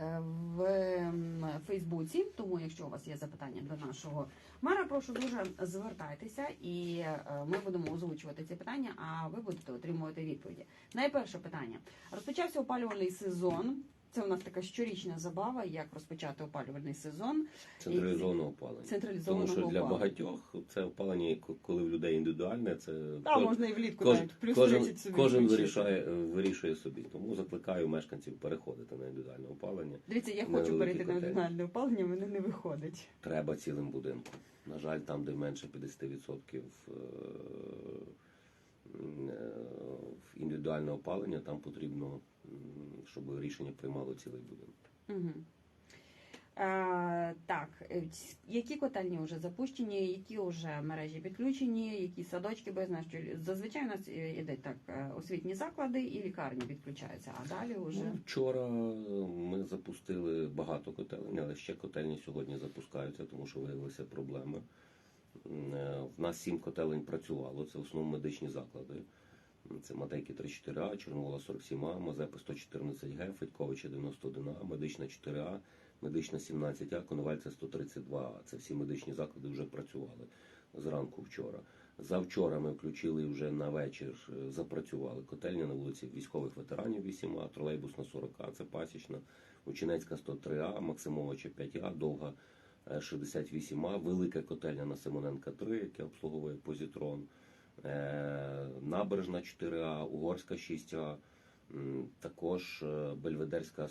в Фейсбуці. Тому, якщо у вас є запитання до нашого мера, прошу дуже звертайтеся, і е, ми будемо озвучувати ці питання. А ви будете отримувати відповіді. Найперше питання розпочався опалювальний сезон. Це у нас така щорічна забава, як розпочати опалювальний сезон. Централізованого опалення. Централізованого Тому що для опалення. багатьох це опалення, коли в людей індивідуальне, це Та ко- можна і влітку кож- навіть плюс кожен, 30 собі кожен вирішає, вирішує собі. Тому закликаю мешканців переходити на індивідуальне опалення. Дивіться, я хочу перейти на оригінальне опалення, мене не виходить. Треба цілим будинком. На жаль, там, де менше 50% е, е, індивідуальне опалення, там потрібно, щоб рішення приймало цілий будинок. Угу. Е, так, е, які котельні вже запущені, які вже мережі підключені, які садочки, бо я знаю, що зазвичай у нас е, іде так е, освітні заклади і лікарні підключаються, а далі вже Ну, вчора ми запустили багато котелень, але ще котельні сьогодні запускаються, тому що виявилися проблеми. В нас сім котелень працювало, це в основному медичні заклади. Це Матейки 34А, Чорновола 47А, Мазепи 114Г, Федьковича 91А, медична 4А, медична 17А, Коновальця 132А. Це всі медичні заклади вже працювали зранку вчора. Завчора ми включили вже на вечір, е, запрацювали котельня на вулиці військових ветеранів 8А, тролейбусна 40А, це пасічна, Ученецька 103А, Максимовича 5А, Довга е, 68А, велика котельня на Симоненка 3, яка обслуговує позітрон, е, Набережна 4А, Угорська 6А, також е, Бельведерська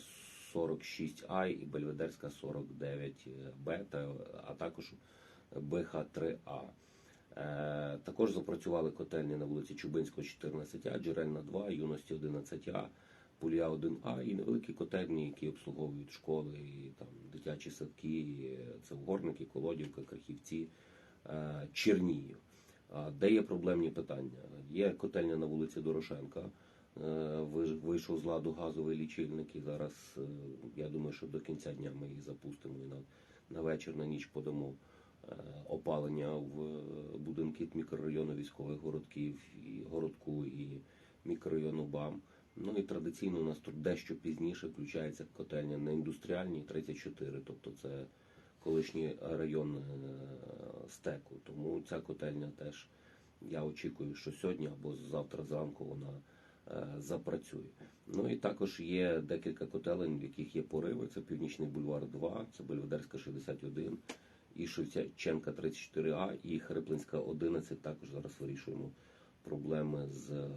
46А і Бельведерська 49Б, а також БХ3А. Е, Також запрацювали котельні на вулиці Чубинського 14А, Джерельна 2, Юності 11А, Пулія 1А і невеликі котельні, які обслуговують школи і там дитячі садки, е, це Угорники, Колодівка, Крахівці, е, Чернігів. Де є проблемні питання? Є котельня на вулиці Дорошенка. е, Вийшов з ладу газовий лічильник, і зараз е, я думаю, що до кінця дня ми її запустимо і на, на вечір, на ніч подамо е, опалення в будинки мікрорайону військових городків, і городку, і мікрорайону БАМ. Ну і традиційно у нас тут дещо пізніше включається котельня на індустріальній 34, тобто це колишній район е, стеку. Тому ця котельня теж я очікую, що сьогодні або завтра зранку вона е, запрацює. Ну і також є декілька котелень, в яких є пориви. Це Північний бульвар 2, це Бельведерська 61, і Шевченка 34А, і Хриплинська 11. Також зараз вирішуємо проблеми з, е,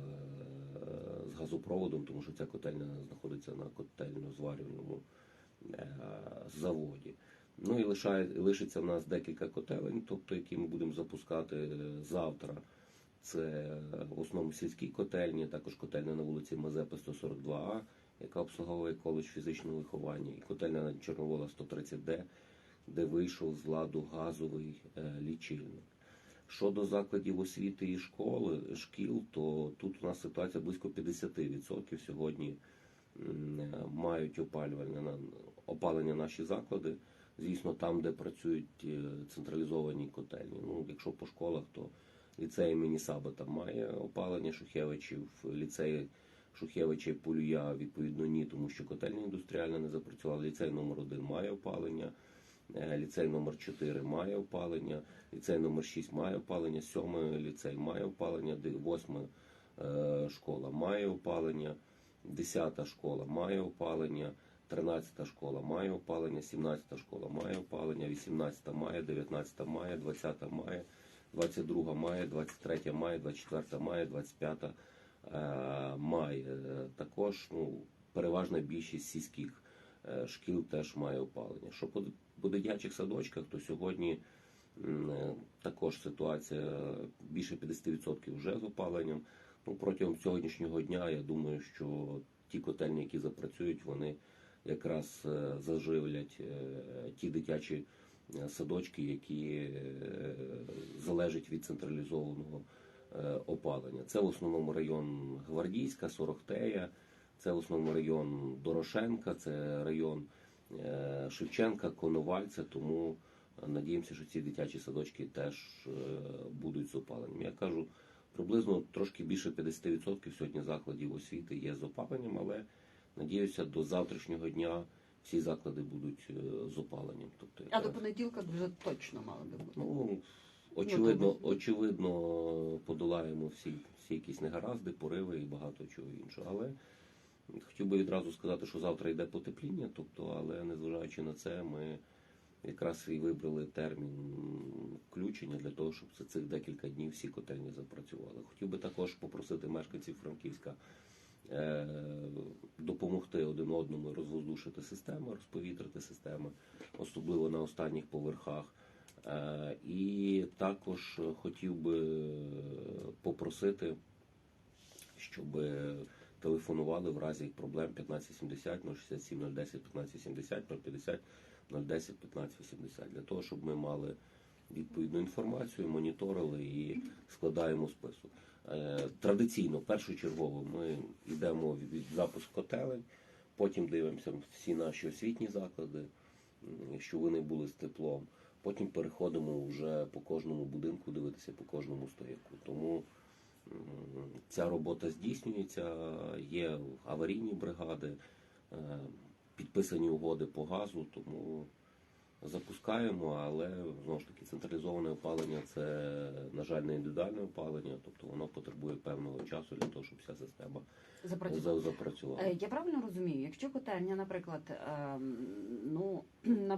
з газопроводом, тому що ця котельня знаходиться на котельно-зварювальному заводі. Ну і лишає, лишиться в нас декілька котелень, тобто які ми будемо запускати е, завтра. Це е, в основному сільські котельні, також котельня на вулиці Мазепи 142А, яка обслуговує коледж фізичного виховання, і котельня на Чорновола 130Д, де вийшов з ладу газовий е, лічильник. Щодо закладів освіти і школи, шкіл, то тут у нас ситуація близько 50% сьогодні мають опалювальне на- опалення наші заклади. Звісно, там, де працюють е, централізовані котельні. Ну, якщо по школах, то ліцей імені Сабата має опалення Шухевичів, ліцей Шухевича і Полюя, відповідно, ні, тому що котельня індустріальна не запрацювала. Ліцей номер 1 має опалення, е, ліцей номер 4 має опалення, ліцей номер 6 має опалення, 7 ліцей має опалення, 8 школа має опалення, 10 школа має опалення. 13 школа має опалення, 17 школа має опалення, 18 має, 19 має, 20 має, 22 має, 23 має, 24 має, 25 е, має. Е, Також ну, переважна більшість сільських е, шкіл теж має опалення. Що по, дитячих садочках, то сьогодні е, також ситуація більше 50% вже з опаленням. Ну, протягом сьогоднішнього дня я думаю, що ті котельні, які запрацюють, вони якраз е, заживлять е, ті дитячі е, садочки, які залежать від централізованого опалення. Це в основному район Гвардійська, Сорохтея, це в основному район Дорошенка, це район Шевченка, Коновальця. Тому надіємося, що ці дитячі садочки теж будуть з опаленням. Я кажу, приблизно трошки більше 50% сьогодні закладів освіти є з опаленням, але надіюся, до завтрашнього дня всі заклади будуть е, з опаленням. Тобто, А до понеділка вже точно мали би бути. Ну, очевидно, Ну, очевидно, подолаємо всі, всі якісь негаразди, пориви і багато чого іншого. Але хотів би відразу сказати, що завтра йде потепління, тобто, але незважаючи на це, ми якраз і вибрали термін включення для того, щоб за цих декілька днів всі котельні запрацювали. Хотів би також попросити мешканців Франківська е, допомогти один одному розвоздушити систему, розповітрити системи, особливо на останніх поверхах. Е, І також хотів би попросити, щоб телефонували в разі проблем 1570 067 010 1570 050 010 1580 для того, щоб ми мали відповідну інформацію, моніторили і складаємо список. Е, Традиційно, першочергово, ми йдемо від- запуску котелень, потім дивимося всі наші освітні заклади, що вони були з теплом. Потім переходимо вже по кожному будинку, дивитися по кожному стояку. Тому ця робота здійснюється, є аварійні бригади, е, підписані угоди по газу, тому запускаємо, але знову ж таки централізоване опалення це, на жаль, не індивідуальне опалення, тобто воно потребує певного часу для того, щоб вся система Запрацювати. за- запрацювала. Е, Я правильно розумію, якщо котельня, наприклад, ем, ну на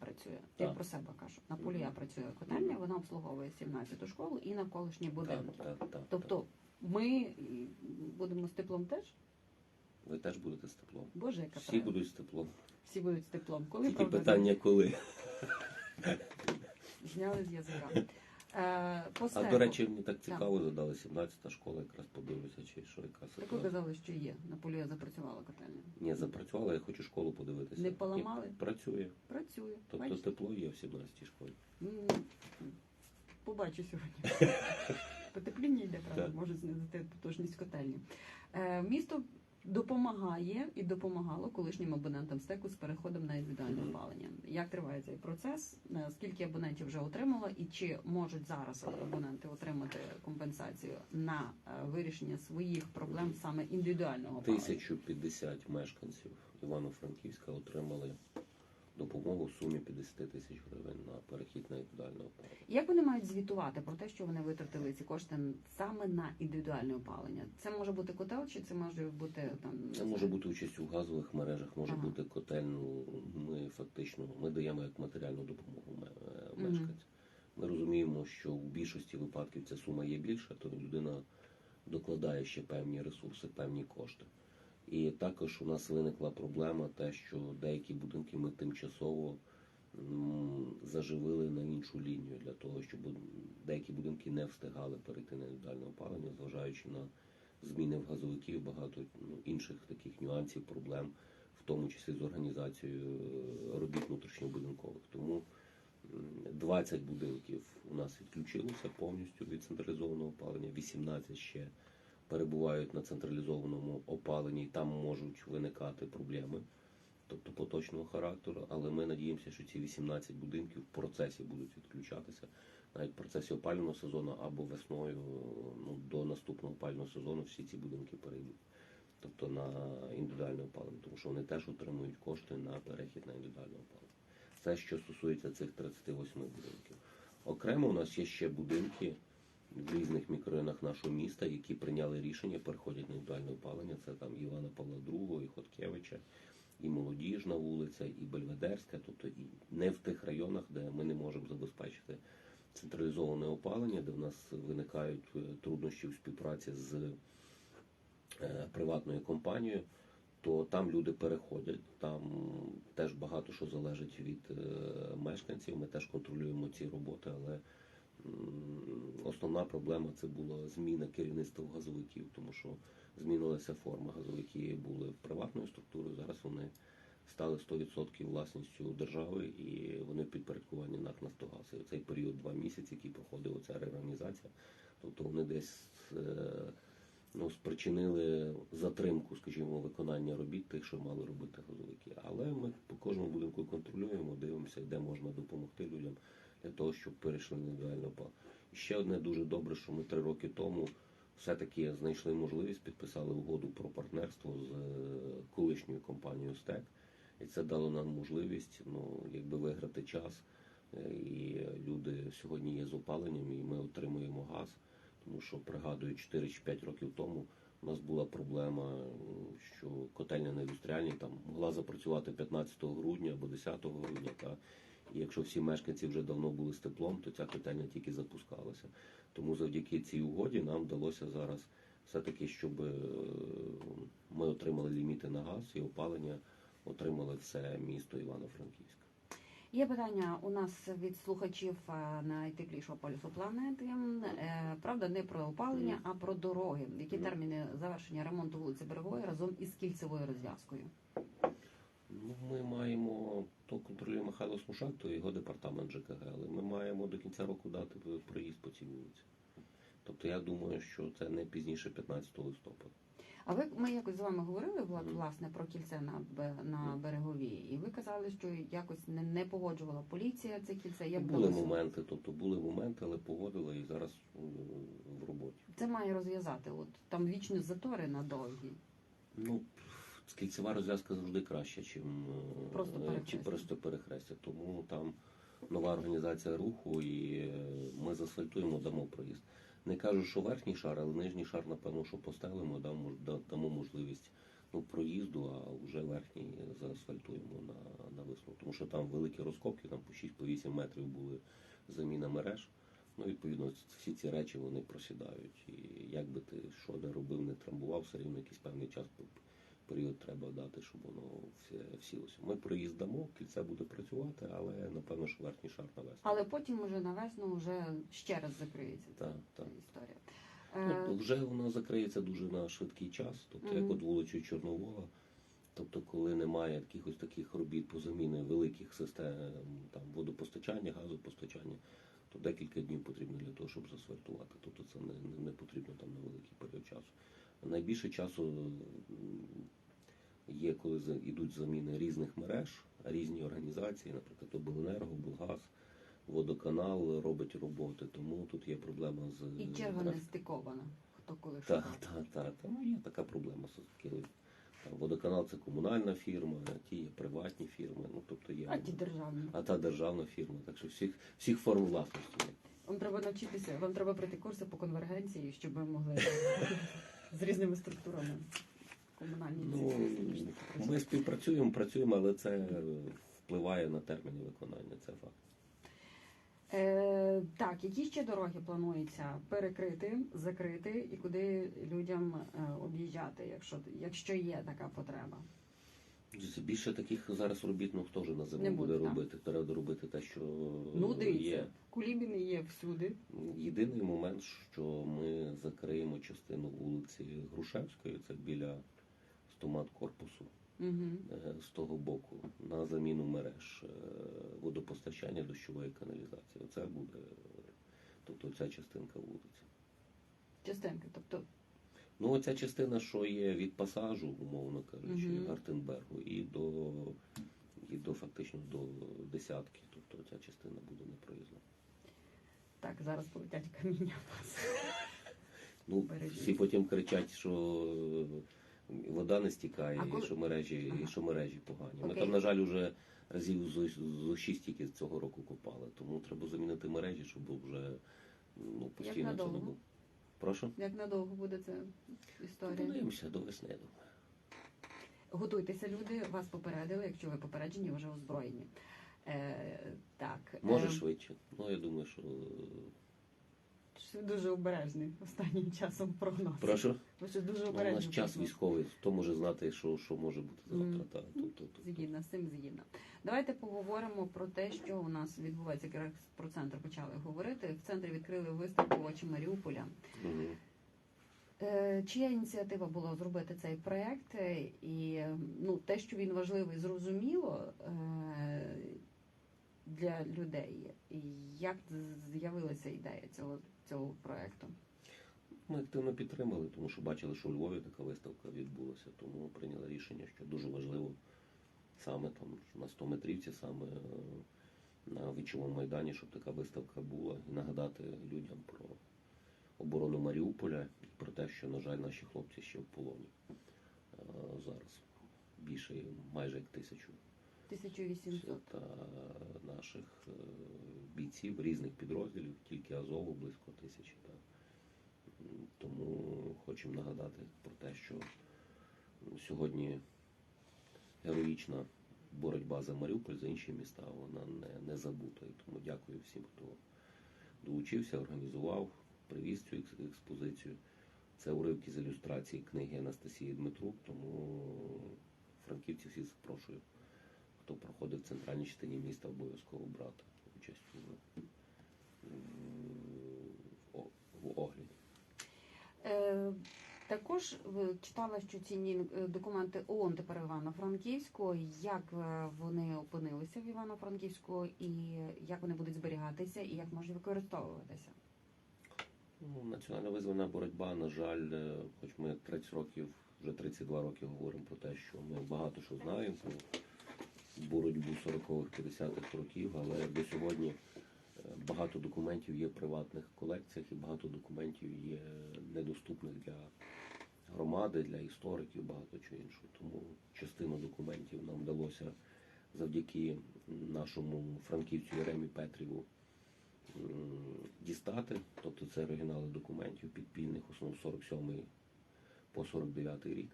працює, я Так. про себе кажу, на полюя працює котельня, вона обслуговує 17-ту школу і навколишні Так, будинки. так, так, так. Тобто ми будемо з теплом теж? Ви теж будете з теплом. Боже, яка Всі правда. будуть з теплом. Всі будуть з теплом. Коли Тільки правда, питання коли. зняли з язика. Е, по А до речі, мені так цікаво задали 17-та школа, якраз подивлюся, чи що яка Так ви ситуація. казали, що є. На полюя запрацювала котельня. Ні, запрацювала, я хочу школу подивитися. Не поламали? Ні, працює. Працює. Тобто Бачите? тепло є в 17-й школі. М, Побачу сьогодні. Потепління йде, правда, Так. може знизити потужність котельні. Е, місто допомагає і допомагало колишнім абонентам стеку з переходом на індивідуальне опалення. Як триває цей процес? Е, Скільки абонентів вже отримало, і чи можуть зараз абоненти отримати компенсацію на е, вирішення своїх проблем саме індивідуального опалення? 1050 мешканців Івано-Франківська отримали допомогу в сумі 50 тисяч гривень на перехід на індивідуальне опалення. Як вони мають звітувати про те, що вони витратили ці кошти саме на індивідуальне опалення? Це може бути котел, чи це може бути там Це може бути участь у газових мережах, може Ага. бути котельну. Ми фактично ми даємо як матеріальну допомогу е, Ми розуміємо, що в більшості випадків ця сума є більша, то людина докладає ще певні ресурси, певні кошти. І також у нас виникла проблема, те, що деякі будинки ми тимчасово заживили на іншу лінію для того, щоб деякі будинки не встигали перейти на індивідуальне опалення, зважаючи на зміни в газовиків, багато ну, інших таких нюансів, проблем, в тому числі з організацією е, робіт внутрішньобудинкових. Тому м, 20 будинків у нас відключилося повністю від централізованого опалення, 18 ще перебувають на централізованому опаленні, і там можуть виникати проблеми, тобто поточного характеру. Але ми надіємося, що ці 18 будинків в процесі будуть відключатися, навіть в процесі опалювального сезону або весною ну, до наступного опалювального сезону всі ці будинки перейдуть. Тобто на індивідуальне опалення, тому що вони теж отримують кошти на перехід на індивідуальне опалення. Це що стосується цих 38 будинків. Окремо у нас є ще будинки в різних мікрорайонах нашого міста, які прийняли рішення, переходять на індивідуальне опалення. Це там Івана Павла II, і Хоткевича, і Молодіжна вулиця, і Бельведерська, тобто і не в тих районах, де ми не можемо забезпечити централізоване опалення, де в нас виникають е, труднощі в співпраці з е, приватною компанією, то там люди переходять. Там теж багато що залежить від е, мешканців. Ми теж контролюємо ці роботи, але основна проблема це була зміна керівництва газовиків, тому що змінилася форма. Газовики були приватною структурою. Зараз вони стали 100% власністю держави і вони в підпорядкуванні НАК «Нафтогаз». І цей період два місяці, який проходила ця реорганізація, тобто вони десь е, ну, спричинили затримку, скажімо, виконання робіт тих, що мали робити газовики. Але ми по кожному будинку контролюємо, дивимося, де можна допомогти людям для того, щоб перейшли на індивідуальне опалення. І ще одне дуже добре, що ми три роки тому все-таки знайшли можливість, підписали угоду про партнерство з е, колишньою компанією СТЕК, І це дало нам можливість ну, якби виграти час. Е, І люди сьогодні є з опаленням, і ми отримуємо газ. Тому що пригадую, 4 чи 5 років тому у нас була проблема, що котельня на індустріальній там могла запрацювати 15 грудня або 10 грудня. Та, і якщо всі мешканці вже давно були з теплом, то ця котельня тільки запускалася. Тому завдяки цій угоді нам вдалося зараз все-таки, щоб е, ми отримали ліміти на газ і опалення отримали все місто Івано-Франківськ. Є питання у нас від слухачів е, найтеплішого полюсу планети. Е, Правда, не про опалення, а про дороги. Які терміни завершення ремонту вулиці Берегової разом із кільцевою розв'язкою? Ну, ми маємо то контролює Михайло Смушак, то його департамент ЖКГ, але ми маємо до кінця року дати проїзд по цій вулиці. Тобто я думаю, що це не пізніше 15 листопада. А ви ми якось з вами говорили Влад, власне про кільце на на береговій, і ви казали, що якось не, не погоджувала поліція це кільце. Як були вдалося? моменти, тобто були моменти, але погодили і зараз в роботі. Це має розв'язати. От там вічні затори на довгі. Ну, кільцева розв'язка завжди краще, чим, Просто е, перехрестя. чи просто перехрестя. Тому там нова організація руху, і е, ми заасфальтуємо, дамо проїзд. Не кажу, що верхній шар, але нижній шар, напевно, що постелимо, дамо, дамо можливість ну, проїзду, а вже верхній заасфальтуємо на, на весну. Тому що там великі розкопки, там по 6-8 метрів були заміна мереж. Ну, відповідно, всі ці речі вони просідають. І як би ти що не робив, не трамбував, все рівно якийсь певний час період треба дати, щоб воно все всілося. Ми приїздамо, кільце буде працювати, але напевно, що верхній шар навести. Але потім уже на весну вже ще раз закриється ця Так, так. історія. Ну, Е, вже воно закриється дуже на швидкий час, тобто Мгм. як от вулицю Чорновола. Тобто, коли немає якихось таких робіт по заміни великих систем там водопостачання, газопостачання, то декілька днів потрібно для того, щоб засвертувати. Тобто це не, не, потрібно там на великий період часу. Найбільше часу є, коли йдуть заміни різних мереж, різні організації, наприклад, обленерго, облгаз, водоканал робить роботи, тому тут є проблема з і черга не стикована. Хто коли. Так, так, так. Та, ну, є така проблема. все-таки. Водоканал це комунальна фірма, ті є приватні фірми. Ну, тобто є, А ті державні. а та державна фірма. Так що всіх, всіх форм власності. є. Вам треба навчитися, вам треба пройти курси по конвергенції, щоб ви могли з різними структурами комунальні Ну, ми співпрацюємо, працюємо, але це впливає на терміни виконання. Це факт. Е, так, які ще дороги планується перекрити, закрити і куди людям е, об'їжджати, якщо, якщо є така потреба? Більше таких зараз робіт, ну хто ж на зиму буде буде, робити? Треба робити те, що Ну, є. дивіться, кулібіни є всюди. Єдиний момент, що ми закриємо частину вулиці Грушевської, це біля стомат корпусу Угу. е, з того боку, на заміну мереж е, водопостачання дощової каналізації. Оце буде, тобто ця частинка вулиці. Частинки, тобто Ну, оця частина, що є від пасажу, умовно кажучи, Мгм. Гартенбергу, і до, і до фактично до десятки. Тобто ця частина буде непроїзна. так, зараз полетять каміння. Ну, всі потім кричать, що вода не стікає, А і коли- що мережі, Ага. і що мережі погані. Ми Окей. там, на жаль, вже разів зо, зо шість тільки цього року копали. Тому треба замінити мережі, щоб вже ну, постійно це не надовго? було. Прошу? Як надовго буде ця історія? Подивимося до весни, я думаю. Готуйтеся, люди, вас попередили, якщо ви попереджені, вже озброєні. Е, так. Може е, швидше. Ну, я думаю, що. щось ви дуже обережний останнім часом прогноз. Прошу. Ви щось дуже Ну, у нас час військовий, хто може знати, що, що може бути завтра. Та, тут, тут, тут. Згідна, з цим згідна. Давайте поговоримо про те, що у нас відбувається. Якраз про центр почали говорити. В центрі відкрили виставку очі Маріуполя. Е, Чия ініціатива була зробити цей проект? Е, І ну, те, що він важливий, зрозуміло е, для людей. І Як з'явилася ідея цього, цього проекту? Ми активно підтримали, тому що бачили, що у Львові така виставка відбулася, тому прийняли рішення, що дуже важливо саме там на 100 метрівці, саме е, на вічовому майдані, щоб така виставка була, і нагадати людям про оборону Маріуполя і про те, що, на жаль, наші хлопці ще в полоні е, зараз. більше майже як тисячу 1800. та наших е, бійців різних підрозділів, тільки Азову близько тисячі. Та. Тому хочемо нагадати про те, що сьогодні героїчна боротьба за Маріуполь, за інші міста, вона не, не забута. І тому дякую всім, хто долучився, організував, привіз цю експозицію. Це уривки з ілюстрації книги Анастасії Дмитрук, тому франківці всі запрошую хто проходить в центральній частині міста, обов'язково брати участь в, в, в огляді. Е, також читала, що е, документи ООН тепер Івано-Франківську. Як е, вони опинилися в Івано-Франківську і як вони будуть зберігатися, і як можуть використовуватися? Ну, національно визвана боротьба, на жаль, е, хоч ми 30 років, вже 32 роки говоримо про те, що ми багато що знаємо про боротьбу 40-х, 50-х років, але до сьогодні багато документів є в приватних колекціях і багато документів є недоступних для громади, для істориків, багато чого іншого. Тому частину документів нам вдалося завдяки нашому франківцю Єремі Петріву дістати. Тобто це оригінали документів підпільних, основно 47 по 49 рік.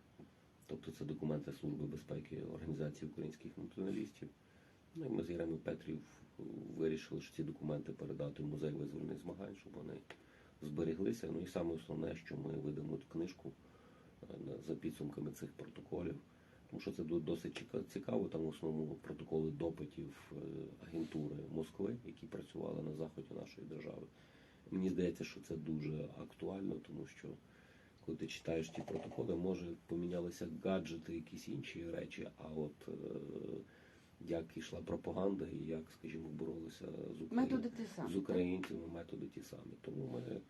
Тобто це документи Служби безпеки Організації українських націоналістів. Ну і ми з Єремою Петрів вирішили, що ці документи передати в музей визвольних змагань, щоб вони збереглися. Ну і саме основне, що ми видамо книжку е, за підсумками цих протоколів. Тому що це досить цікаво. Там в основному протоколи допитів е, агентури Москви, які працювали на заході нашої держави. Мені здається, що це дуже актуально, тому що коли ти читаєш ті протоколи, може помінялися гаджети, якісь інші речі, а от е, як йшла пропаганда і як, скажімо, боролися з Україною Методи ті самі. з українцями методи ті самі. Тому ми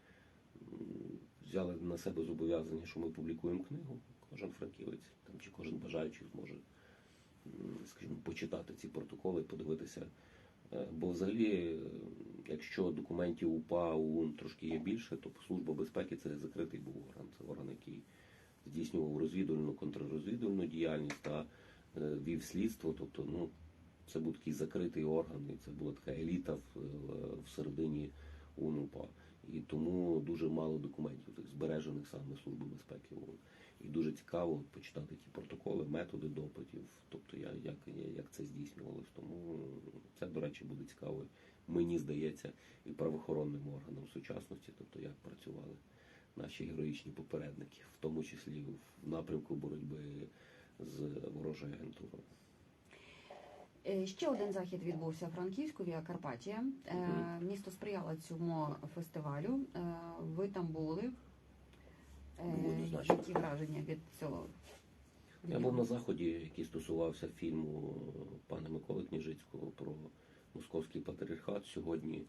взяли на себе зобов'язання, що ми публікуємо книгу. Кожен франківець там чи кожен бажаючий зможе, скажімо, почитати ці протоколи, подивитися. Е, Бо взагалі, е, якщо документів УПА ОУН трошки є більше, то служба безпеки це закритий був орган. Це орган, який здійснював розвідувальну контррозвідувальну діяльність та вів слідство. Тобто, ну це був такий закритий орган, і це була така еліта в, е, всередині УНУПА. І тому дуже мало документів збережених саме Служби безпеки ООН. І дуже цікаво почитати ті протоколи, методи допитів, тобто я- як, як це здійснювалось. Тому це, до речі, буде цікаво, мені здається, і правоохоронним органам сучасності, тобто як працювали наші героїчні попередники, в тому числі в напрямку боротьби з ворожою агентурою. Е, Ще один захід відбувся у Франківську Віа Карпатія. Мгм. Місто сприяло цьому фестивалю. Е, Ви там були. Ну. Які враження від цього? Я був на заході, який стосувався фільму пана Миколи Княжицького про московський патріархат. Сьогодні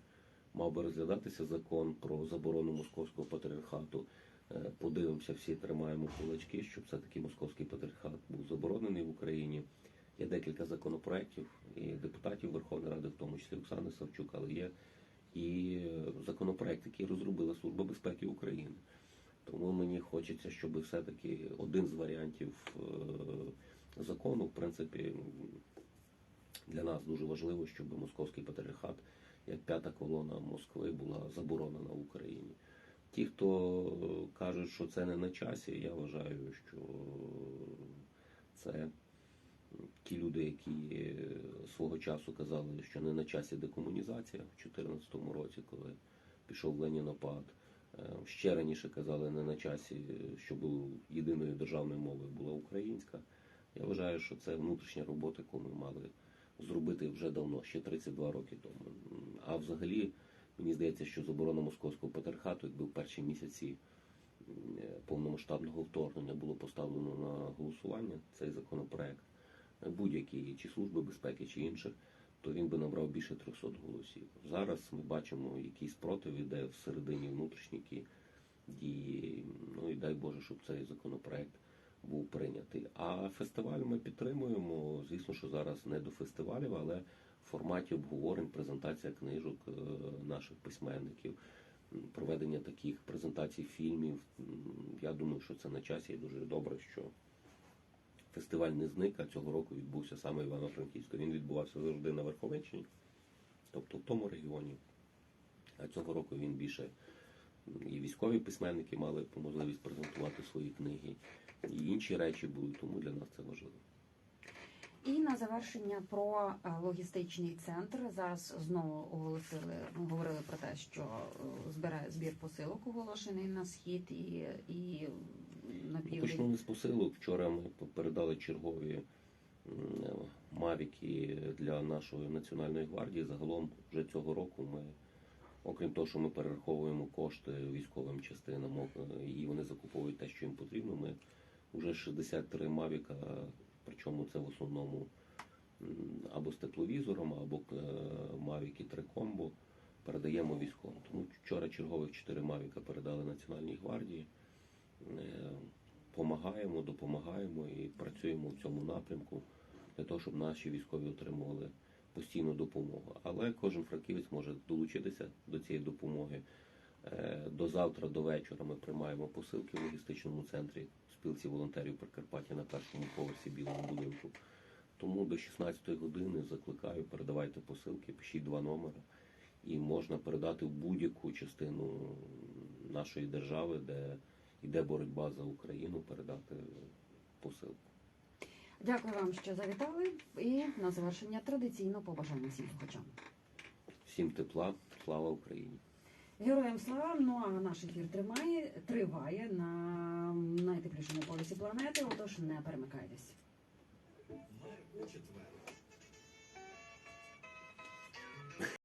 мав би розглядатися закон про заборону московського патріархату. Е, Подивимося, всі тримаємо кулачки, щоб все-таки московський патріархат був заборонений в Україні. Є декілька законопроєктів і депутатів Верховної Ради, в тому числі Оксани Савчук, але є і е, законопроект, який розробила Служба безпеки України. Тому мені хочеться, щоб все-таки один з варіантів е, закону, в принципі, для нас дуже важливо, щоб московський патріархат, як п'ята колона Москви, була заборонена в Україні. Ті, хто кажуть, що це не на часі, я вважаю, що це ті люди, які свого часу казали, що не на часі декомунізація в 2014 році, коли пішов Ленінопад. Е, Ще раніше казали не на часі, е, щоб єдиною державною мовою була українська. Я вважаю, що це внутрішня робота, яку ми мали зробити вже давно, ще 32 роки тому. А взагалі, мені здається, що заборона московського патріархату, якби в перші місяці е, повномасштабного вторгнення було поставлено на голосування цей законопроект, е, будь-які чи служби безпеки, чи інших, то він би набрав більше 300 голосів. Зараз ми бачимо, який спротив іде всередині внутрішньої дії. Ну і дай Боже, щоб цей законопроект був прийнятий. А фестиваль ми підтримуємо. Звісно, що зараз не до фестивалів, але в форматі обговорень, презентація книжок е, наших письменників, проведення таких презентацій фільмів. Я думаю, що це на часі і дуже добре, що фестиваль не зник, а цього року відбувся саме Івано-Франківську. Він відбувався завжди на Верховенщині, тобто в тому регіоні. А цього року він більше і військові письменники мали можливість презентувати свої книги, і інші речі були, тому для нас це важливо. І на завершення про е, логістичний центр. Зараз знову оголосили. Ми говорили про те, що е, збирає збір посилок оголошений на схід і, і на Ну, південь. Почну не з посилок. Вчора ми передали чергові мавіки для нашої національної гвардії. Загалом вже цього року ми, окрім того, що ми перераховуємо кошти військовим частинам, і вони закуповують те, що їм потрібно. Ми вже 63 мавіка, причому це в основному або з тепловізором, або е, мавіки 3 комбо. Передаємо військовим. Тому вчора чергових 4 мавіка передали Національній гвардії. Е, Помагаємо, допомагаємо і працюємо в цьому напрямку для того, щоб наші військові отримували постійну допомогу. Але кожен франківець може долучитися до цієї допомоги. Е, До завтра, до вечора ми приймаємо посилки в логістичному центрі спілці волонтерів Прикарпаття на першому поверсі білого будинку. Тому до 16 години закликаю, передавайте посилки, пишіть два номери, і можна передати в будь-яку частину нашої держави, де йде боротьба за Україну, передати посилку. Дякую вам, що завітали. І на завершення традиційно побажання всім слухачам. Всім тепла, слава Україні! Героям слава! Ну а наш ефір тримає, триває на найтеплішому полюсі планети. Отож, не перемикайтесь.